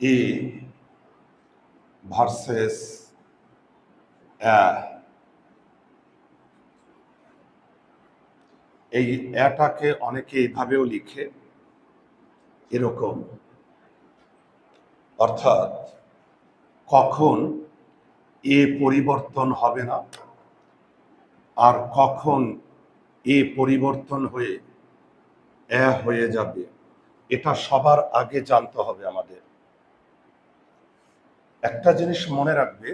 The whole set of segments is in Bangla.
এ ভার্সেস এই অ্যাটাকে অনেকে এইভাবেও লিখে এরকম। অর্থাৎ কখন এ পরিবর্তন হবে না আর কখন এ পরিবর্তন হয়ে এ হয়ে যাবে, এটা সবার আগে জানতে হবে আমাদের। একটা জিনিস মনে রাখবে,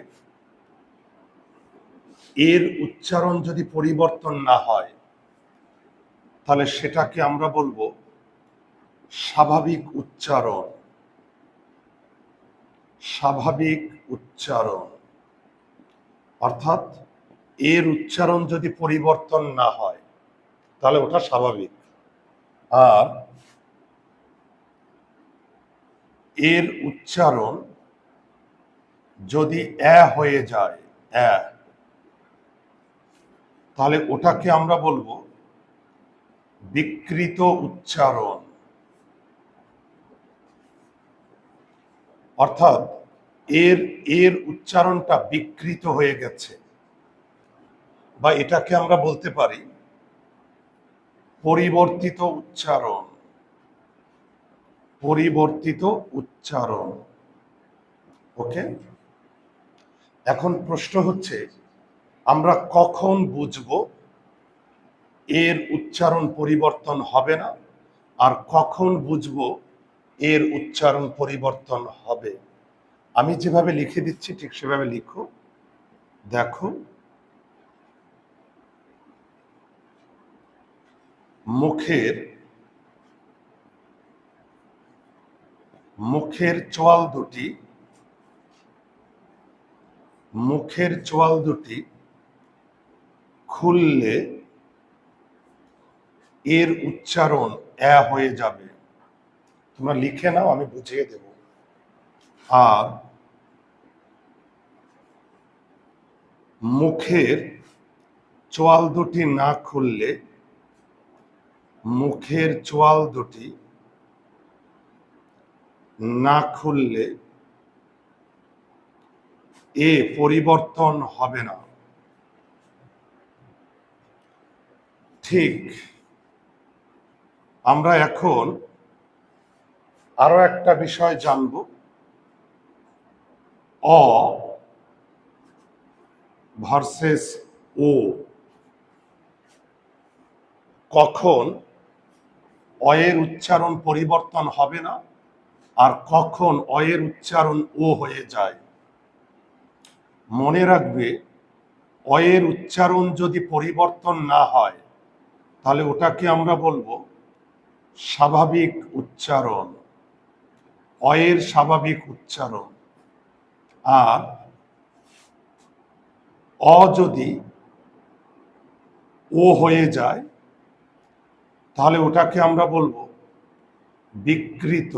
এর উচ্চারণ যদি পরিবর্তন না হয়, তাহলে সেটাকে আমরা বলব স্বাভাবিক উচ্চারণ। স্বাভাবিক উচ্চারণ। অর্থাৎ এর উচ্চারণ যদি পরিবর্তন না হয়, তাহলে ওটা স্বাভাবিক। আর এর উচ্চারণ যদি এ হয়ে যায়, এ। তাহলে ওটাকে আমরা বলব বিকৃত উচ্চারণ। অর্থাৎ এর এর উচ্চারণটা বিকৃত হয়ে গেছে। বা এটাকে আমরা বলতে পারি পরিবর্তিত উচ্চারণ। পরিবর্তিত উচ্চারণ। ওকে? এখন প্রশ্ন হচ্ছে, আমরা কখন বুঝব এর উচ্চারণ পরিবর্তন হবে না? আর কখন বুঝব এর উচ্চারণ পরিবর্তন হবে? আমি যেভাবে লিখে দিচ্ছি, ঠিক সেভাবে লিখো। দেখো। মুখের মুখের চোয়াল দুটি মুখের চোয়াল দুটি খুললে এর উচ্চারণ এ হয়ে যাবে। তোমরা লিখে নাও, আমি বুঝিয়ে দেব। আর মুখের চোয়াল দুটি না খুললে মুখের চোয়াল দুটি না খুললে এ পরিবর্তন হবে না। ঠিক। আমরা এখন আরও একটা বিষয় জানব। অ ভার্সেস ও। কখন অয়ের উচ্চারণ পরিবর্তন হবে না, আর কখন অয়ের উচ্চারণ ও হয়ে যায়? মনে রাখবে, অয়ের উচ্চারণ যদি পরিবর্তন না হয়, তাহলে ওটাকে আমরা বলব স্বাভাবিক উচ্চারণ। অয়ের স্বাভাবিক উচ্চারণ। আর অ যদি ও হয়ে যায়, তাহলে ওটাকে আমরা বলব বিকৃত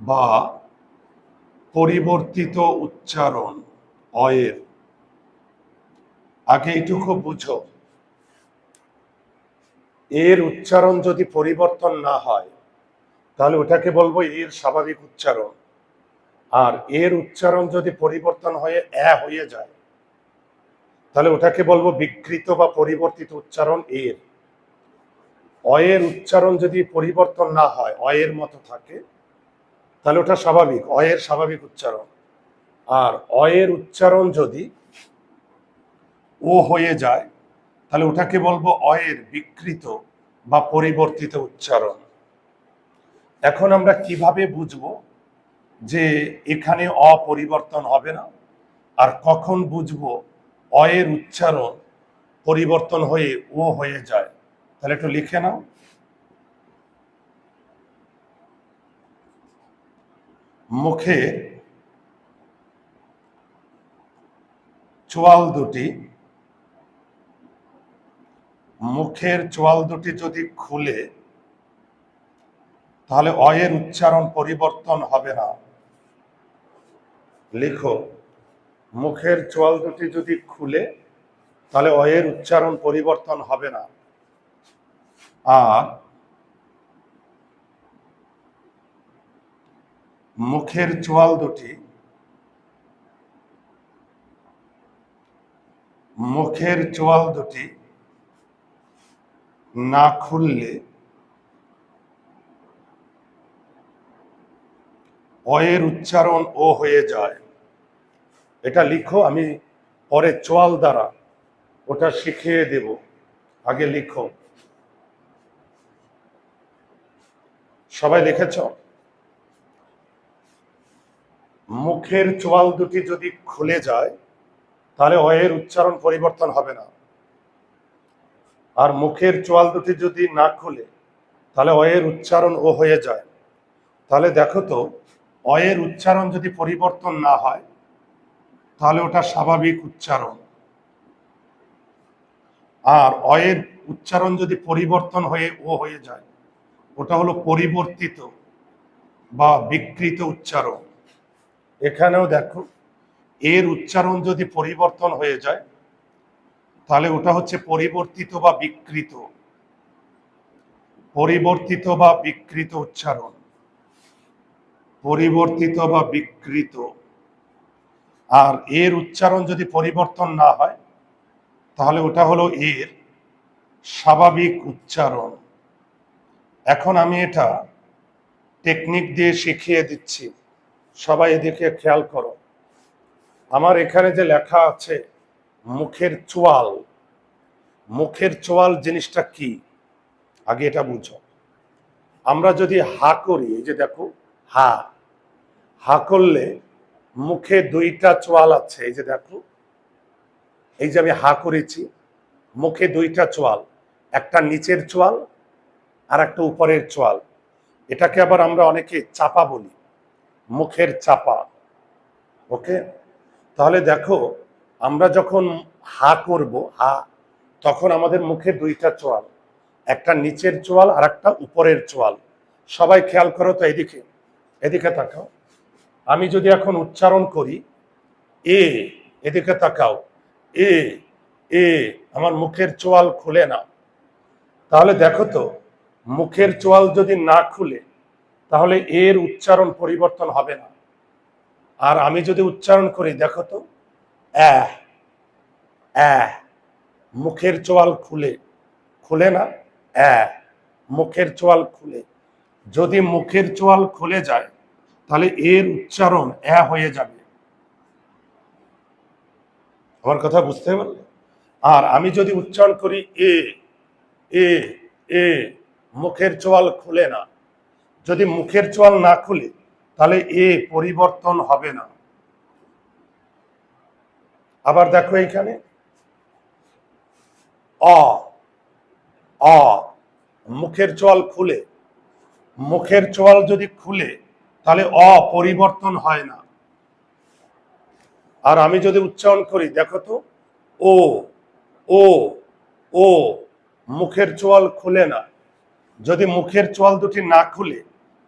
বা পরিবর্তিত উচ্চারণ। অয়ের আগে এইটুকু বুঝো। এর উচ্চারণ যদি পরিবর্তন না হয়, তাহলে ওটাকে বলব এর স্বাভাবিক উচ্চারণ। আর এর উচ্চারণ যদি পরিবর্তন হয়ে এ হয়ে যায়, তাহলে ওটাকে বলব বিকৃত বা পরিবর্তিত উচ্চারণ এর। অয়ের উচ্চারণ যদি পরিবর্তন না হয়, অয়ের মতো থাকে, তাহলে ওটা স্বাভাবিক, অয়ের স্বাভাবিক উচ্চারণ। আর অয়ের উচ্চারণ যদি ও হয়ে যায়, তাহলে ওটাকে বলব অয়ের বিকৃত বা পরিবর্তিত উচ্চারণ। এখন আমরা কীভাবে বুঝব যে এখানে অপরিবর্তন হবে না? আর কখন বুঝব অয়ের উচ্চারণ পরিবর্তন হয়ে ও হয়ে যায়? তাহলে একটু লিখে নাও। মুখে চোয়াল দুটি। মুখের চোয়াল দুটি যদি খুলে, তাহলে অয়ের উচ্চারণ পরিবর্তন হবে না। লিখো, মুখের চোয়াল দুটি যদি খুলে, তাহলে অয়ের উচ্চারণ পরিবর্তন হবে না। আর মুখের চোয়াল দুটি মুখের চোয়াল দুটি না খুললে অয়ের উচ্চারণ ও হয়ে যায়। এটা লিখো, আমি পরে চোয়াল দ্বারা ওটা শিখিয়ে দেব। আগে লিখো। সবাই লিখেছ মুখের চোয়াল দুটি যদি খুলে যায় তাহলে অয়ের উচ্চারণ পরিবর্তন হবে না। আর মুখের চোয়াল দুটি যদি না খুলে, তাহলে অয়ের উচ্চারণ ও হয়ে যায়। তাহলে দেখো তো অয়ের উচ্চারণ যদি পরিবর্তন না হয়, তাহলে ওটা স্বাভাবিক উচ্চারণ। আর অয়ের উচ্চারণ যদি পরিবর্তন হয়ে ও হয়ে যায়, ওটা হলো পরিবর্তিত বা বিকৃত উচ্চারণ। এখানেও দেখো এর উচ্চারণ যদি পরিবর্তন হয়ে যায়, তাহলে ওটা হচ্ছে পরিবর্তিত বা বিকৃত। পরিবর্তিত বা বিকৃত উচ্চারণ। পরিবর্তিত বা বিকৃত। আর এর উচ্চারণ যদি পরিবর্তন না হয়, তাহলে ওটা হলো এর স্বাভাবিক উচ্চারণ। এখন আমি এটা টেকনিক দিয়ে শিখিয়ে দিচ্ছি। সবাই এদিকে খেয়াল করো। আমার এখানে যে লেখা আছে, মুখের চোয়াল। মুখের চোয়াল জিনিসটা কি? আগে এটা বুঝো। আমরা যদি হা করি, এই যে দেখো, হা। হা করলে মুখে দুইটা চোয়াল আছে, এই যে দেখো। এই যে আমি হা করেছি, মুখে দুইটা চোয়াল। একটা নিচের চোয়াল আর একটা উপরের চোয়াল। এটাকে আবার আমরা অনেকে চাপা বলি। মুখের চাপা। ওকে? তাহলে দেখো, আমরা যখন হা করব, হা, তখন আমাদের মুখে দুইটা চোয়াল, একটা নিচের চোয়াল আর একটা উপরের চোয়াল। সবাই খেয়াল করো তো এদিকে এদিকে তাকাও। আমি যদি এখন উচ্চারণ করি, এ, এদিকে তাকাও, এ এ, আমার মুখের চোয়াল খুলে না। তাহলে দেখো তো, মুখের চোয়াল যদি না খুলে, তাহলে এর উচ্চারণ পরিবর্তন হবে না। আর আমি যদি উচ্চারণ করি, দেখো তো মুখের চোয়াল খুলে খুলে না মুখের চোয়াল খুলে। যদি মুখের চোয়াল খুলে যায়, তাহলে এর উচ্চারণ অ্যা হয়ে যাবে। আমার কথা বুঝতে পারলে? আর আমি যদি উচ্চারণ করি, এ এ এ, মুখের চোয়াল খুলে না। যদি মুখের চোয়াল না খুলে তাহলে এ পরিবর্তন হবে না। আবার দেখো এইখানে। অ অ, মুখের চোয়াল খুলে। মুখের চোয়াল যদি খুলে, তাহলে অ পরিবর্তন হয় না। আর আমি যদি উচ্চারণ করি, দেখো তো, ও ও ও, মুখের চোয়াল খুলে না। যদি মুখের চোয়াল দুটি না খুলে,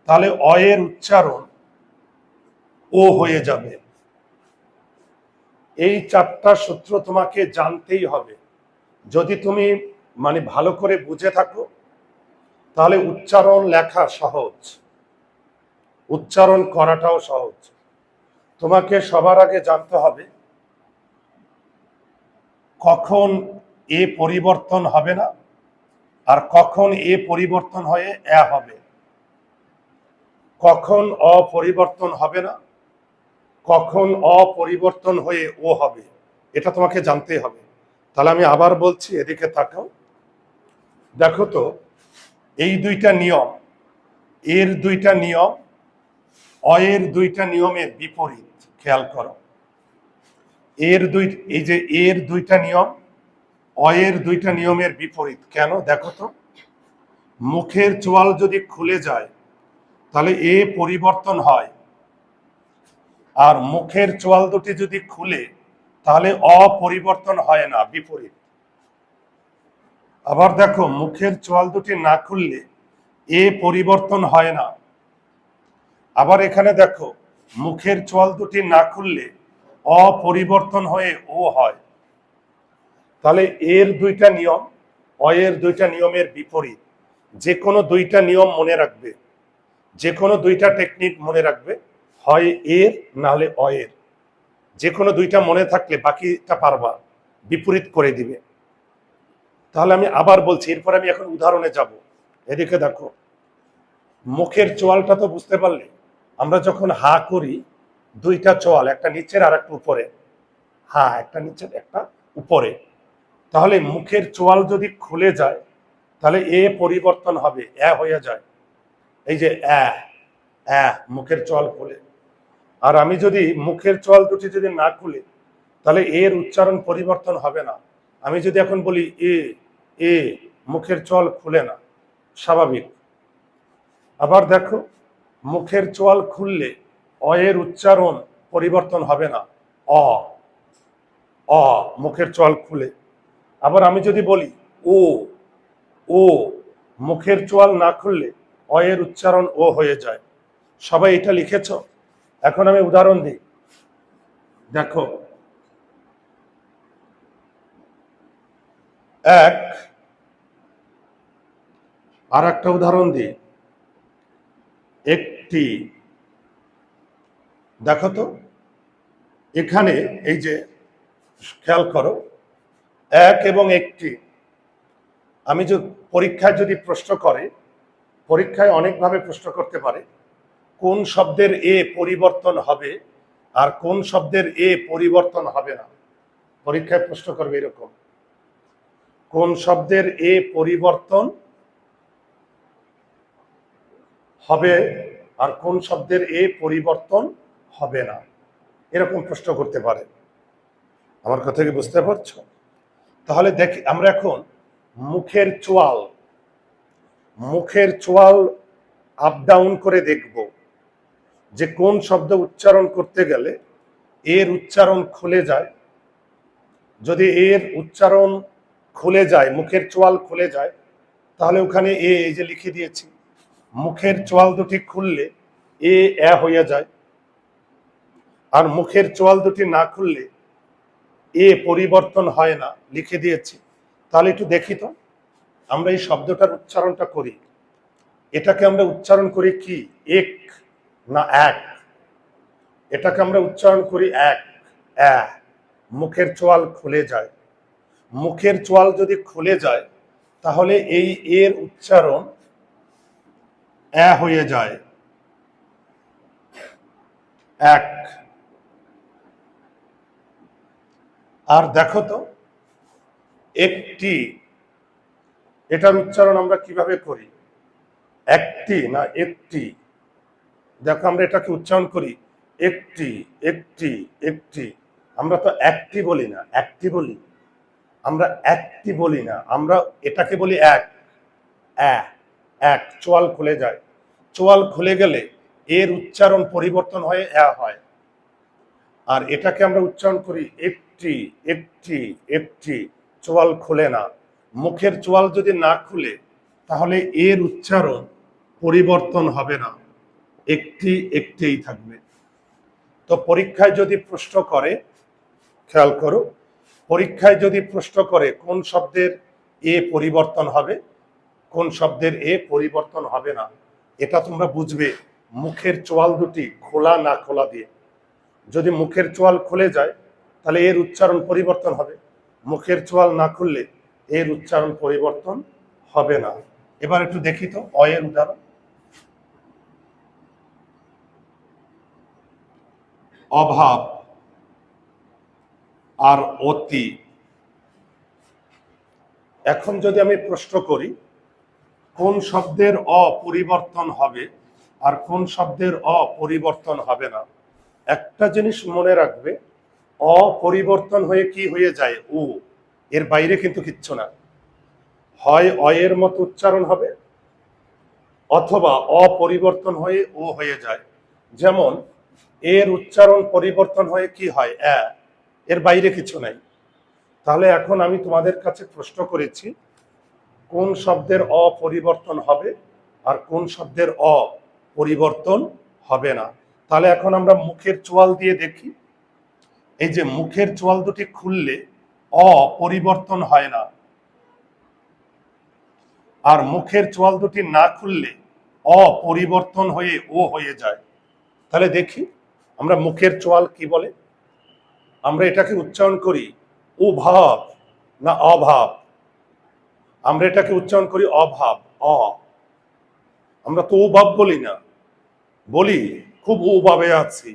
তাহলে অয়ের উচ্চারণ ও হয়ে যাবে। এই চারটা সূত্র তোমাকে জানতেই হবে। যদি তুমি মানে ভালো করে বুঝে থাকো, তাহলে উচ্চারণ লেখা সহজ। উচ্চারণ করাটাও সহজ। তোমাকে সবার আগে জানতে হবে, কখন এ পরিবর্তন হবে না আর কখন এ পরিবর্তন হয়ে এ হবে। কখন অপরিবর্তন হবে না কখন অপরিবর্তন হয়ে ও হবে, এটা তোমাকে জানতে হবে। তাহলে আমি আবার বলছি, এদিকে তাকাও। দেখো তো, এই দুইটা নিয়ম, এর দুইটা নিয়ম, অয়ের দুইটা নিয়মের বিপরীত, খেয়াল করো। এর দুই, এই যে এর দুইটা নিয়ম, অয়ের দুইটা নিয়মের বিপরীত, কেন? দেখো তো, মুখের চোয়াল যদি খুলে যায়, তাহলে এ পরিবর্তন হয়। আর মুখের চোয়াল দুটি যদি খুলে, তাহলে অপরিবর্তন হয় না, বিপরীত। আবার দেখো, মুখের চোয়াল দুটি না খুললে এ পরিবর্তন হয় না। আবার এখানে দেখো, মুখের চোয়াল দুটি না খুললে অপরিবর্তন হয়ে ও হয়। তাহলে এর দুইটা নিয়ম, অয়ের দুইটা নিয়মের বিপরীত। যে কোনো দুইটা নিয়ম মনে রাখবে। যে কোনো দুইটা টেকনিক মনে রাখবে। হয় এর নাহলে অয়ের। যে কোনো দুইটা মনে থাকলে বাকিটা পারবা, বিপরীত করে দিবে। তাহলে আমি আবার বলছি, এরপর আমি এখন উদাহরণে যাব। এদিকে দেখো, মুখের চোয়ালটা তো বুঝতে পারলে, আমরা যখন হা করি, দুইটা চোয়াল, একটা নিচের আর একটা উপরে। হা, একটা নিচের, একটা উপরে। তাহলে মুখের চোয়াল যদি খুলে যায়, তাহলে এ পরিবর্তন হবে, এ হয়ে যায়। এই যে অ্যা অ্যা মুখের চোয়াল খুলে। আর আমি যদি মুখের চোয়াল দুটি যদি না খুলে, তাহলে এর উচ্চারণ পরিবর্তন হবে না। আমি যদি এখন বলি এ এ, মুখের চল খুলে না, স্বাভাবিক। আবার দেখো, মুখের চোয়াল খুললে অয়ের উচ্চারণ পরিবর্তন হবে না। অ অ, মুখের চোয়াল খুলে। আবার আমি যদি বলি ও ও, মুখের চোয়াল না খুললে অয়ের উচ্চারণ ও হয়ে যায়। সবাই এটা লিখেছ? এখন আমি উদাহরণ দিই। দেখো। এক আর একটা উদাহরণ দিই। একটি, দেখো তো, এখানে এই যে, খেয়াল করো, এক এবং একটি। আমি যদি পরীক্ষায় যদি প্রশ্ন করে, পরীক্ষায় অনেকভাবে প্রশ্ন করতে পারে কোন শব্দের এ পরিবর্তন হবে আর কোন শব্দের এ পরিবর্তন হবে না? পরীক্ষায় প্রশ্ন করবে এরকম। কোন শব্দের এ পরিবর্তন হবে আর কোন শব্দের এ পরিবর্তন হবে না? এরকম প্রশ্ন করতে পারে। আমার কথা কি বুঝতে পারছ? তাহলে দেখি, আমরা এখন মুখের চোয়াল মুখের চোয়াল আপ ডাউন করে দেখব। যে কোন শব্দ উচ্চারণ করতে গেলে এর উচ্চারণ খুলে যায়। যদি এর উচ্চারণ খুলে যায়, মুখের চোয়াল খুলে যায়, তাহলে ওখানে এ, এই যে লিখে দিয়েছি, মুখের চোয়াল দুটি খুললে এ এ হইয়া যায়। আর মুখের চোয়াল দুটি না খুললে এ পরিবর্তন হয় না, লিখে দিয়েছি। তাহলে একটু দেখি তো, আমরা এই শব্দটার উচ্চারণটা করি। এটাকে আমরা উচ্চারণ করি কি? এক। না এক। এটাকে আমরা উচ্চারণ করি এক। মুখের চোয়াল খুলে যায়। মুখের চোয়াল যদি খুলে যায়, তাহলে এই এর উচ্চারণ অ্যা হয়ে যায়। এক। আর দেখো তো, একটি, এটার উচ্চারণ আমরা কীভাবে করি? একটি না একটি? দেখো, আমরা এটাকে উচ্চারণ করি, একটি একটি একটি। আমরা তো একটি বলি না, একটি বলি। আমরা একটি বলি না, আমরা এটাকে বলি এক। এক, চোয়াল খুলে যায়। চোয়াল খুলে গেলে এর উচ্চারণ পরিবর্তন হয়ে অ্যা হয়। আর এটাকে আমরা উচ্চারণ করি, একটি একটি একটি। চোয়াল খুলে না। মুখের চোয়াল যদি না খুলে, তাহলে এর উচ্চারণ পরিবর্তন হবে না। একটি একটিই থাকবে। তো পরীক্ষায় যদি প্রশ্ন করে, খেয়াল করো, পরীক্ষায় যদি প্রশ্ন করে কোন শব্দের এ পরিবর্তন হবে, কোন শব্দের এ পরিবর্তন হবে না, এটা তোমরা বুঝবে মুখের চোয়াল দুটি খোলা না খোলা দিয়ে। যদি মুখের চোয়াল খুলে যায়, তাহলে এর উচ্চারণ পরিবর্তন হবে। মুখের চোয়াল না খুললে এর উচ্চারণ পরিবর্তন হবে না। এবার একটু দেখি তো অয়ের উদাহরণ। অভাব আর অতি। এখন যদি আমি প্রশ্ন করি, কোন শব্দের অপরিবর্তন হবে আর কোন শব্দের অপরিবর্তন হবে না? একটা জিনিস মনে রাখবে, অপরিবর্তন হয়ে কি হয়ে যায়? ও, এর বাইরে কিন্তু কিচ্ছু না। হয় অয়ের মতো উচ্চারণ হবে, অথবা অপরিবর্তন হয়ে ও হয়ে যায়। যেমন এর উচ্চারণ পরিবর্তন হয়ে কি হয়? অ্যা, এর বাইরে কিছু নাই। তাহলে এখন আমি তোমাদের কাছে প্রশ্ন করেছি, কোন শব্দের অপরিবর্তন হবে আর কোন শব্দের অপরিবর্তন হবে না? তাহলে এখন আমরা মুখের চোয়াল দিয়ে দেখি। এই যে মুখের চোয়াল দুটি খুললে অপরিবর্তন হয় না। আর মুখের চোয়াল দুটি না খুললে অপরিবর্তন হয়ে ও হয়ে যায়। তাহলে দেখি। আমরা মুখের চোয়াল কি বলে? আমরা এটাকে উচ্চারণ করি উভাব, না অভাব। আমরা এটাকে উচ্চারণ করি অভাব, অ। আমরা তো উভাব বলি না, বলি খুব উভাবে আছি।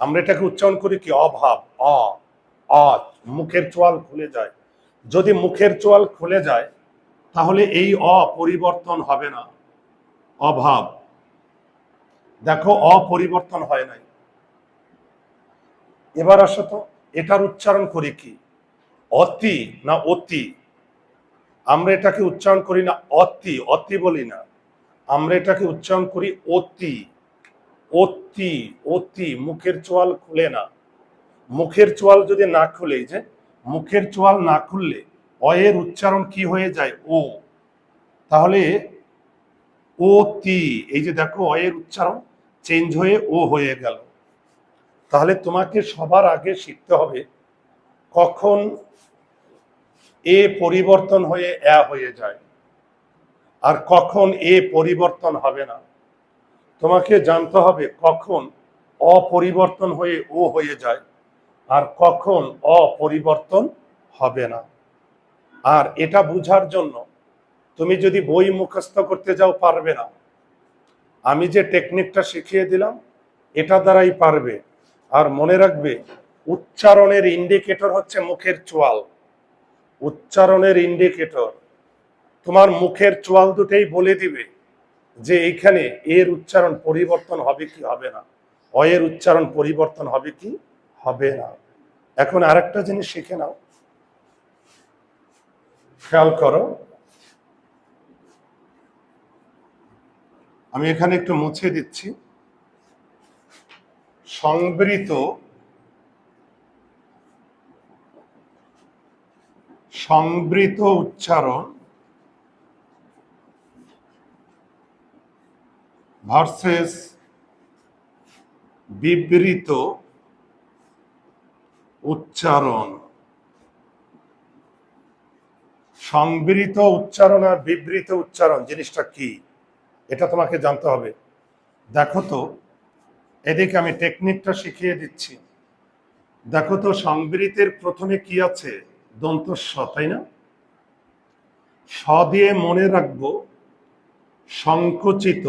আমরা এটাকে উচ্চারণ করি কি? অভাব, অ অ। মুখের চোয়াল খুলে যায়। যদি মুখের চোয়াল খুলে যায়, তাহলে এই অ পরিবর্তন হবে না। অভাব। দেখো, অপরিবর্তন হয় নাই। এবার আসো তো, এটার উচ্চারণ করি কি? অতি না অতি? আমরা এটাকে উচ্চারণ করি না অতি অতি বলি না। আমরা এটাকে উচ্চারণ করি অতি। অতি অতি, মুখের চোয়াল খুলে না। মুখের চোয়াল যদি না খুলে যে, মুখের চোয়াল না খুললে অয়ের উচ্চারণ কি হয়ে যায়? ও। তাহলে অতি, এই যে দেখো, অয়ের উচ্চারণ চেঞ্জ হয়ে ও হয়ে গেল। তাহলে তোমাকে সবার আগে শিখতে হবে কখন এ পরিবর্তন হয়ে এ হয়ে যায় আর কখন এ পরিবর্তন হবে না। তোমাকে জানতে হবে কখন অপরিবর্তন হয়ে ও হয়ে যায় আর কখন অপরিবর্তন হবে না। আর এটা বুঝার জন্য তুমি যদি বই মুখস্থ করতে যাও পারবে না। আমি যে টেকনিকটা শিখিয়ে দিলাম, এটা দ্বারাই পারবে। আর মনে রাখবে, উচ্চারণের ইন্ডিকেটর হচ্ছে মুখের চোয়াল। উচ্চারণের ইন্ডিকেটর তোমার মুখের চোয়াল দুটেই বলে দিবে যে এইখানে এর উচ্চারণ পরিবর্তন হবে কি হবে না। অয়ের উচ্চারণ পরিবর্তন হবে কি হবে না। এখন আরেকটা জিনিস শিখে নাও। খেয়াল করো আমি এখানে একটু মুছে দিচ্ছি। সংবৃত সংবৃত উচ্চারণ ভার্সেস বিবৃত উচ্চারণ। সংবৃত উচ্চারণ আর বিবৃত উচ্চারণ, জিনিসটা কি? এটা তোমাকে জানতে হবে। দেখো তো, এদিকে আমি টেকনিকটা শিখিয়ে দিচ্ছি। দেখো তো সংবৃতের প্রথমে কি আছে? দন্ত স, তাই না? স দিয়ে মনে রাখব, সংকুচিত।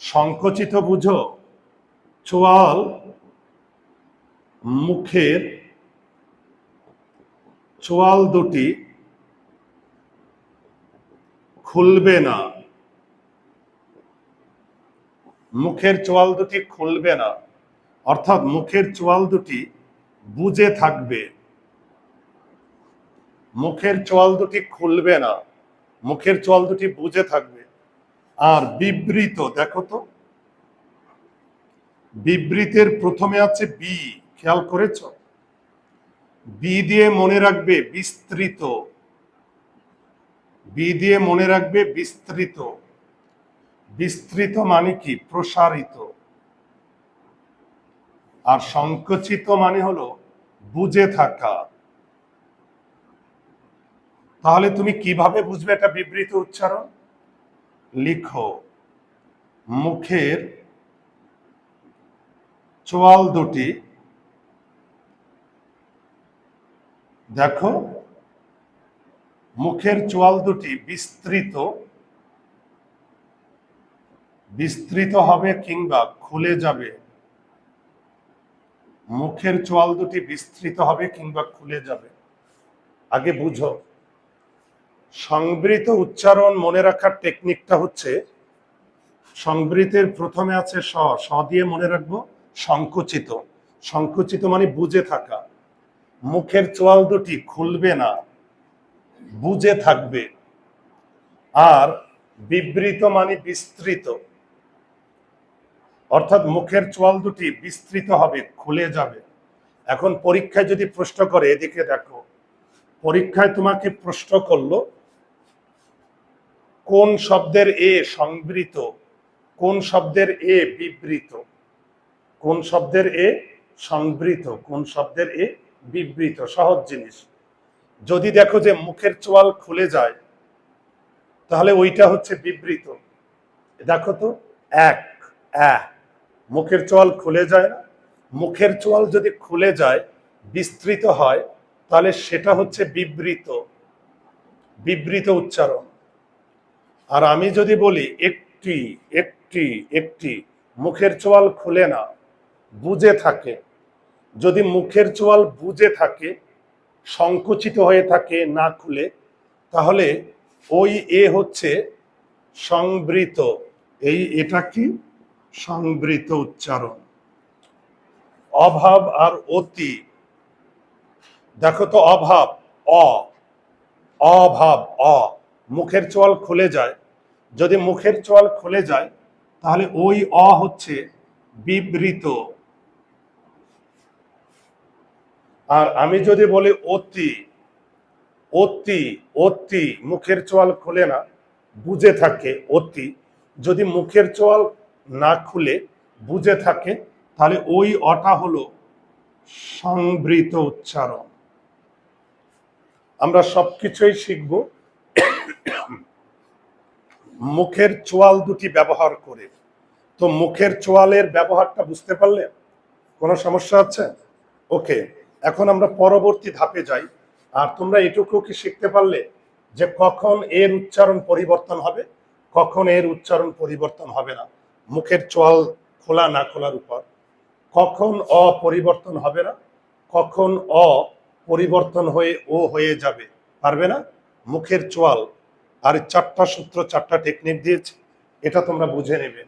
সংকুচিত বুঝো, চোয়াল মুখের চোয়াল দুটি খুলবে না। মুখের চোয়াল দুটি খুলবে না। অর্থাৎ মুখের চোয়াল দুটি বুঝে থাকবে। মুখের চোয়াল দুটি খুলবে না। মুখের চোয়াল দুটি বুঝে থাকবে। আর বিবৃত, দেখো তো। বিবৃতের প্রথমে আছে বি। খেয়াল করেছ? বি দিয়ে মনে রাখবে বিস্তৃত। বি দিয়ে মনে রাখবে বিস্তৃত। বিস্তৃত মানে কি? প্রসারিত। আর সংকুচিত মানে হলো বুঝে থাকা। তাহলে তুমি কীভাবে বুঝবে এটা বিবৃত উচ্চারণ? লিখো। মুখের চোয়াল দুটি। দেখো। মুখের চোয়াল দুটি বিস্তৃত। বিস্তৃত হবে কিংবা খুলে যাবে। মুখের চোয়াল দুটি বিস্তৃত হবে কিংবা খুলে যাবে। আগে বুঝো। সংবৃত উচ্চারণ মনে রাখার টেকনিকটা হচ্ছে, সংবৃতের প্রথমে আছে স স দিয়ে মনে রাখব, সংকুচিত। সংকুচিত মানে বুঝে থাকা। মুখের চোয়াল দুটি খুলবে না। বুঝে থাকবে। আর বিবৃত মানে বিস্তৃত। অর্থাৎ মুখের চোয়াল দুটি বিস্তৃত হবে, খুলে যাবে। এখন পরীক্ষায় যদি প্রশ্ন করে, এদিকে দেখো। পরীক্ষায় তোমাকে প্রশ্ন করল, কোন শব্দের এ সংবৃত, কোন শব্দের এ বিবৃত, কোন শব্দের এ সংবৃত, কোন শব্দের এ বিবৃত, সহজ জিনিস। যদি দেখো যে মুখের চোয়াল খুলে যায়, তাহলে ওইটা হচ্ছে বিবৃত। দেখো তো, এক মুখের চোয়াল খুলে যায় না। মুখের চোয়াল যদি খুলে যায়, বিস্তৃত হয়, তাহলে সেটা হচ্ছে বিবৃত বিবৃত উচ্চারণ। আর আমি যদি বলি, একটি একটি একটি, মুখের চোয়াল খুলে না বুজে থাকে। যদি মুখের চোয়াল বুজে থাকে সংকুচিত হয়ে থাকে না খুলে, তাহলে ওই এ হচ্ছে সংবৃত। এই এটা কি? সংবৃত উচ্চারণ। অভাব আর অতি। দেখো তো অভাব, অ। অভাব, অ। মুখের চোয়াল খুলে যায়। যদি মুখের চোয়াল খুলে যায়, তাহলে ওই অ হচ্ছে বিবৃত। আর আমি যদি বলি অতি অতি অতি, মুখের চোয়াল খুলে না, বুঝে থাকে অতি। যদি মুখের চোয়াল না খুলে, বুঝে থাকে, তাহলে ওই অটা হলো সংবৃত উচ্চারণ। আমরা সবকিছুই শিখব। মুখের চোয়াল দুটি ব্যবহার করে। তো মুখের চোয়ালের ব্যবহারটা বুঝতে পারলে কোনো সমস্যা আছে? ওকে এখন আমরা পরবর্তী ধাপে যাই। আর তোমরা এটুকু কি শিখতে পারলে যে কখন এর উচ্চারণ পরিবর্তন হবে, কখন এর উচ্চারণ পরিবর্তন হবে না? মুখের চোয়াল খোলা না খোলার উপর। কখন অ পরিবর্তন হবে না? কখন অ পরিবর্তন হয়ে ও হয়ে যাবে, পারবে না? মুখের চোয়াল, আর চারটা সূত্র, চারটা টেকনিক দিয়েছে, এটা তোমরা বুঝে নেবে।